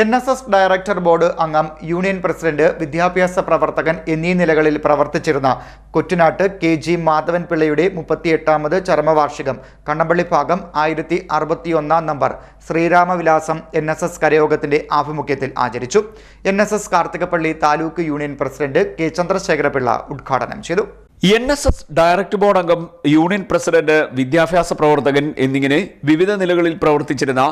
N S S director board അംഗം union president വിദ്യാഭ്യാസ പ്രവർത്തകൻ എന്നീ നിലകളിൽ പ്രവർത്തിച്ചിരുന്ന കുറ്റനാട്ട് കെ ജി മാധവൻ പിള്ളയുടെ മുപ്പത്തിയെട്ടാമത് ചരമവാർഷികം കണ്ണമ്പള്ളി ഭാഗം ആയിരത്തി അറുപത്തിയൊന്നാം number Sreeramavilasam N S S കരയോഗത്തിന്റെ ആഭിമുഖ്യത്തിൽ ആചരിച്ചു. N S S Karthikappally taluk union president K Chandrasekharapillai ഉദ്ഘാടനം ചെയ്തു. N S S director board അംഗം യൂണിയൻ പ്രസിഡന്റ് വിദ്യാഭ്യാസ പ്രവർത്തകൻ എന്നിങ്ങനെ വിവിധ നിലകളിൽ പ്രവർത്തിച്ചിരുന്ന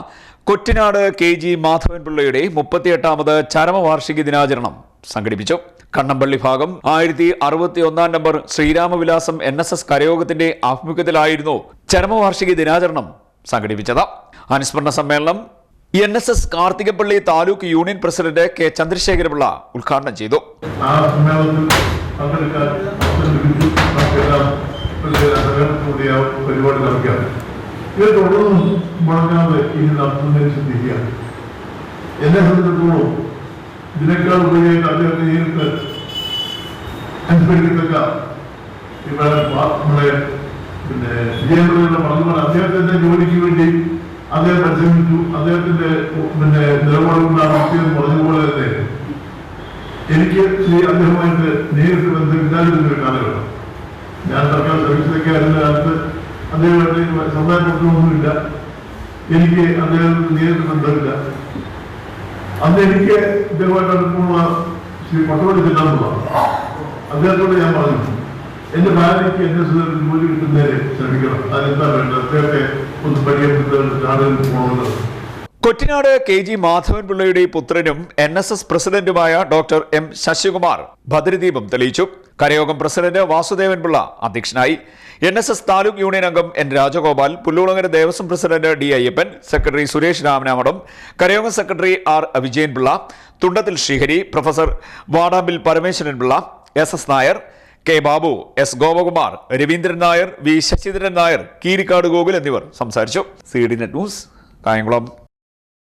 കൊറ്റിനാട് കെ ജി മാധവൻ പിള്ളയുടെ മുപ്പത്തിയെട്ടാമത് ചരമവാർഷിക ദിനാചരണം സംഘടിപ്പിച്ചു. കണ്ണമ്പള്ളി ഭാഗം ആയിരത്തി അറുപത്തി ഒന്നാം number Sreeramavilasam N S S കരയോഗത്തിന്റെ ആഭിമുഖ്യത്തിലായിരുന്നു ചരമവാർഷിക ദിനാചരണം സംഘടിപ്പിച്ചത്. അനുസ്മരണ സമ്മേളനം N S S Karthikappally taluk union president K Chandrasekharapillai ഉദ്ഘാടനം ചെയ്തു. പരിപാടി നടക്കുകയാണ് ഇത് തുടർന്നും മുടങ്ങാതെ ഇനി നടത്തുന്നതിന് ചിന്തിക്കുക എന്നെ സംബന്ധിച്ചിടത്തോളം ഇതിനേക്കാൾ ഉപരിയായിട്ട് നമ്മുടെ പിന്നെ വിജയപ്രതിയുടെ പറഞ്ഞുപോലെ അദ്ദേഹത്തിന്റെ ജോലിക്ക് വേണ്ടി അദ്ദേഹം പരിശ്രമിച്ചു അദ്ദേഹത്തിന്റെ പിന്നെ നിലപാടുകൊണ്ടാണ് തന്നെ എനിക്ക് ശ്രീ അദ്ദേഹമായിട്ട് നേരിട്ട് ബന്ധമില്ലാതിരുന്ന ഒരു കാലഘട്ടം. ഞാൻ സർക്കാർ സർവീസിലൊക്കെ ആയിരുന്ന കാലത്ത് അദ്ദേഹമായിട്ട് സമുദായപ്പെടുത്തണമൊന്നുമില്ല എനിക്ക് അദ്ദേഹം നേരിട്ട് ബന്ധമില്ല. അന്ന് എനിക്ക് ഇദ്ദേഹമായിട്ട് അടുപ്പമുള്ള ശ്രീ പട്ടോടി ചെല്ലാന്നുള്ളതാണ് അദ്ദേഹത്തോട് ഞാൻ പറഞ്ഞു എന്റെ ഭാര്യയ്ക്ക് എന്റെ സുഖത്തിൽ ജോലി കിട്ടുന്നതിനെ ശ്രമിക്കണം. അതിനെന്താ വേണ്ടത്? അദ്ദേഹത്തെ ഒന്ന് പരിചയപ്പെടുത്തുന്നത് നാടുകളിൽ പോകണമെന്നത് കൊറ്റിനാട് കെ ജി മാധവൻ പിള്ളയുടെ പുത്രനും എൻ എസ് എസ് പ്രസിഡന്റുമായ ഡോക്ടർ എം ശശികുമാർ ഭദ്രദീപം തെളിയിച്ചു. കരയോഗം പ്രസിഡന്റ് വാസുദേവൻ പിള്ള അധ്യക്ഷനായി. N S S taluk union അംഗം N Rajagopal Pullulangara Devaswom president D Ayyappan secretary Suresh Ramanamadam കരയോഗം secretary R Vijayanpillai Thundathil Sreehari professor Vadampil Parameswaran Pillai S S Nair K Babu S Gopakumar Raveendran Nair V Sasidharan Nair Keerikkad Gokul എന്നിവർ സംസാരിച്ചു. C D net news Kayamkulam.